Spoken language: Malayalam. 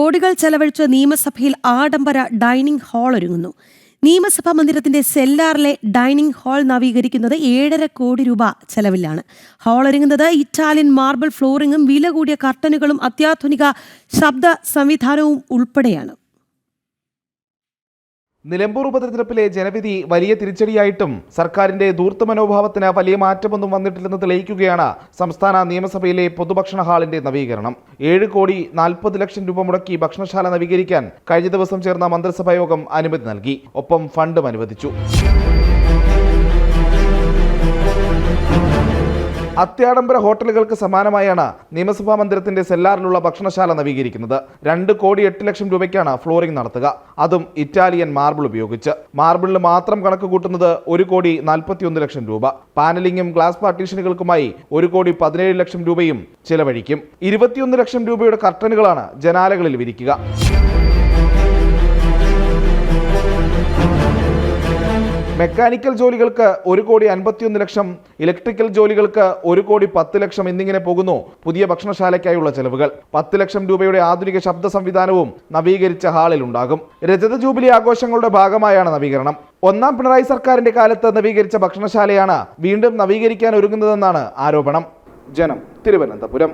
കോടികൾ ചെലവഴിച്ച് നിയമസഭയിൽ ആഡംബര ഡൈനിംഗ് ഹാൾ ഒരുങ്ങുന്നു. നിയമസഭാ മന്ദിരത്തിന്റെ സെല്ലാറിലെ ഡൈനിംഗ് ഹാൾ നവീകരിക്കുന്നത് ഏഴര കോടി രൂപ ചെലവിലാണ്. ഹാൾ ഒരുങ്ങുന്നത് ഇറ്റാലിയൻ മാർബിൾ ഫ്ലോറിങ്ങും വില കൂടിയ കർട്ടനുകളും അത്യാധുനിക ശബ്ദ സംവിധാനവും ഉൾപ്പെടെയാണ്. നിലമ്പൂർ ഉപതെരഞ്ഞെടുപ്പിലെ ജനവിധി വലിയ തിരിച്ചടിയായിട്ടും സർക്കാരിന്റെ ധൂർത്ത മനോഭാവത്തിന് വലിയ മാറ്റമൊന്നും വന്നിട്ടില്ലെന്ന് തെളിയിക്കുകയാണ് സംസ്ഥാന നിയമസഭയിലെ പൊതുഭക്ഷണ ഹാളിന്റെ നവീകരണം. ഏഴ് കോടി നാൽപ്പത് ലക്ഷം രൂപ മുടക്കി ഭക്ഷണശാല നവീകരിക്കാൻ കഴിഞ്ഞ ദിവസം ചേർന്ന മന്ത്രിസഭാ യോഗം അനുമതി നൽകി. ഒപ്പം ഫണ്ടും അനുവദിച്ചു. അത്യാഡംബര ഹോട്ടലുകൾക്ക് സമാനമായാണ് നിയമസഭാ മന്ദിരത്തിന്റെ സെല്ലാറിലുള്ള ഭക്ഷണശാല നവീകരിക്കുന്നത്. രണ്ട് കോടി എട്ട് ലക്ഷം രൂപയ്ക്കാണ് ഫ്ലോറിംഗ് നടത്തുക. അതും ഇറ്റാലിയൻ മാർബിൾ ഉപയോഗിച്ച്. മാർബിളിന് മാത്രം കണക്ക് കൂട്ടുന്നത് ഒരു കോടി നാൽപ്പത്തിയൊന്ന് ലക്ഷം രൂപ. പാനലിംഗും ഗ്ലാസ് പാർട്ടീഷനുകൾക്കുമായി ഒരു കോടി പതിനേഴ് ലക്ഷം രൂപയും ചിലവഴിക്കും. ഇരുപത്തിയൊന്ന് ലക്ഷം രൂപയുടെ കർട്ടനുകളാണ് ജനാലകളിൽ വിരിക്കുക. മെക്കാനിക്കൽ ജോലികൾക്ക് ഒരു കോടി അൻപത്തിയൊന്ന് ലക്ഷം ഇലക്ട്രിക്കൽ ജോലികൾക്ക് ഒരു കോടി പത്ത് ലക്ഷം എന്നിങ്ങനെ പോകുന്നു പുതിയ ഭക്ഷണശാലയ്ക്കായുള്ള ചെലവുകൾ. പത്ത് ലക്ഷം രൂപയുടെ ആധുനിക ശബ്ദ സംവിധാനവും നവീകരിച്ച ഹാളിൽ ഉണ്ടാകും. രജത ജൂബിലി ആഘോഷങ്ങളുടെ ഭാഗമായാണ് നവീകരണം. ഒന്നാം പിണറായി സർക്കാരിന്റെ കാലത്ത് നവീകരിച്ച ഭക്ഷണശാലയാണ് വീണ്ടും നവീകരിക്കാൻ ഒരുങ്ങുന്നതെന്നാണ് ആരോപണം. ജനം തിരുവനന്തപുരം.